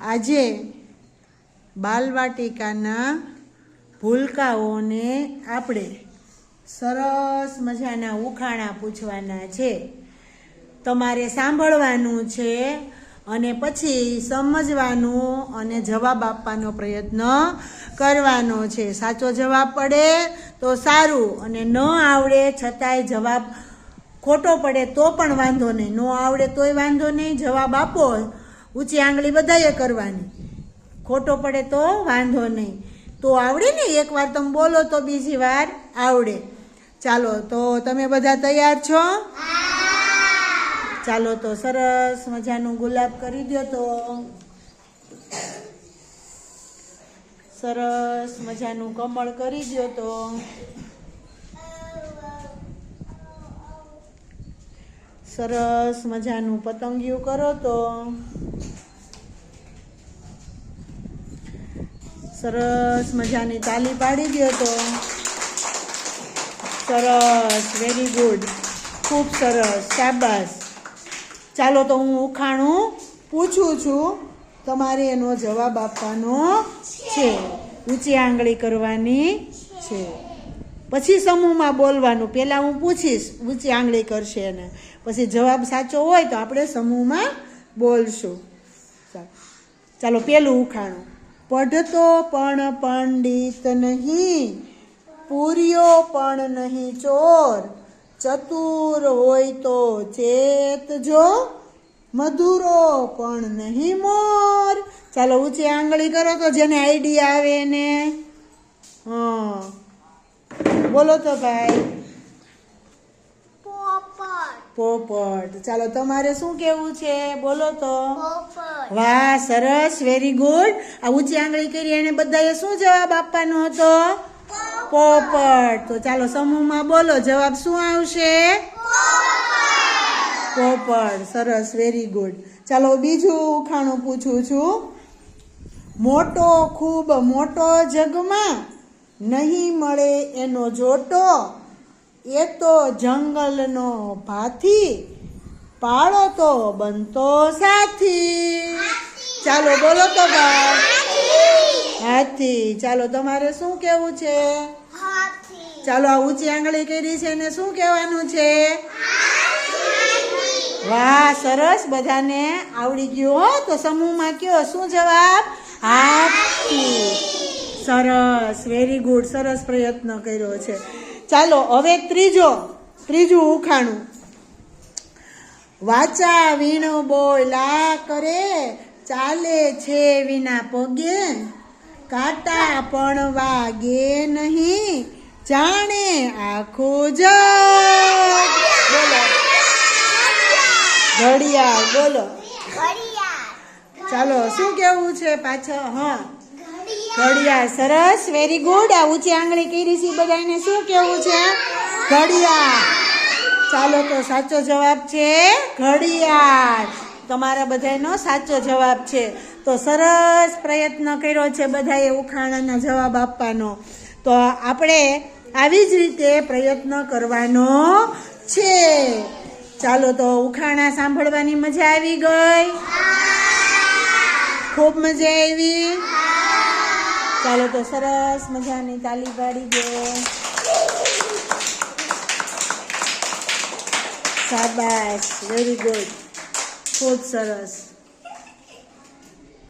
આજે બાલવાટિકાના ભૂલકાઓને આપણે સરસ મજાના ઉખાણા પૂછવાના છે. તમારે સાંભળવાનું છે અને પછી સમજવાનું અને જવાબ આપવાનો પ્રયત્ન કરવાનો છે. સાચો જવાબ પડે તો સારું અને ન આવડે છતાંય જવાબ ખોટો પડે તો પણ વાંધો નહીં. ન આવડે તોય વાંધો નહીં. જવાબ આપો ઊંચી આંગળી બધાએ કરવાની. ખોટો પડે તો વાંધો નહીં. તો આવડે ને એકવાર તમે બોલો તો બીજી વાર આવડે. ચાલો, તો તમે બધા તૈયાર છો? ચાલો, તો સરસ મજાનું ગુલાબ કરી દો તો. સરસ મજાનું કમળ કરી દો તો. સરસ મજાનું પતંગિયું કરો તો. સરસ મજાની તાલી પાડી દો તો. સરસ વેરી ગુડ ખૂબ સરસ, શાબાશ. ચાલો તો હું ઉખાણું પૂછું છું. તમારે એનો જવાબ આપવાનો છે. ઊંચી આંગળી કરવાની છે. પછી સમૂહમાં બોલવાનું. પહેલાં હું પૂછીશ, ઊંચી આંગળી કરશે એને. પછી જવાબ સાચો હોય તો આપણે સમૂહમાં બોલશું. ચાલો. પેલું ઉખાણું. પઢતો પણ પંડિત નહીં, પૂર્યો પણ નહીં ચોર. ચતુર હોય તો ચેત જો, મધુરો પણ નહીં મોર. ચાલો ઊંચી આંગળી કરો તો જેને આઈડિયા આવે ને હા. બોલો તો ભાઈ. પોપટ. ચાલો તમારે શું કેવું છે? બોલો તો. વાહ સરસ વેરી ગુડ આ ઊંચી આંગળી કરી એને બધાએ શું જવાબ આપવાનો હતો? પોપટ. તો ચાલો સમૂહમાં બોલો જવાબ શું આવશે? પોપટ. સરસ વેરી ગુડ ચાલો બીજું ઉખાણું પૂછું છું. મોટો ખૂબ મોટો જગમાં નહીં મળે એનો જોટો. એ તો જંગલનો ભાથી પાળો તો બનતો સાથી. ચાલો બોલો તો ભાઈ. હાથી. ચાલો તમારે શું કેવું છે? ચાલો આ ઊંચી આંગળી કરી છે ને શું કહેવાનું છે? વાહ સરસ. બધાને આવડી ગયું હો. તો સમૂહમાં કયો? શું જવાબ? હાથી. સરસ. વેરી ગુડ સરસ પ્રયત્ન કર્યો છે. ચાલો હવે ત્રીજો ત્રીજું ઉખાણું. વાચા વીણ બોલા કરે ચાલે છે વિના પગે. કાંટા પણ વાગે નહીં જાણે આખો જ બોલો. ઘડિયાળ. બોલો ચાલો શું કેવું છે પાછળ? હા. ઘડિયાળ, સરસ વેરી ગુડ આ ઊંચી આંગળી કરી છે બધાને. શું કેવું છે? ઘડિયાળ. ચાલો તો સાચો જવાબ છે ઘડિયાળ. તમારા બધાનો સાચો જવાબ છે. તો સરસ પ્રયત્ન કર્યો છે બધાએ ઉખાણાના જવાબ આપવાનો. તો આપણે આવી જ રીતે પ્રયત્ન કરવાનો છે. ચાલો તો ઉખાણા સાંભળવાની મજા આવી ગઈ? ખૂબ મજા આવી? ચાલો તો સરસ મજાની તાલી પાડી દે. શાબાશ વેરી ગુડ ખૂબ સરસ.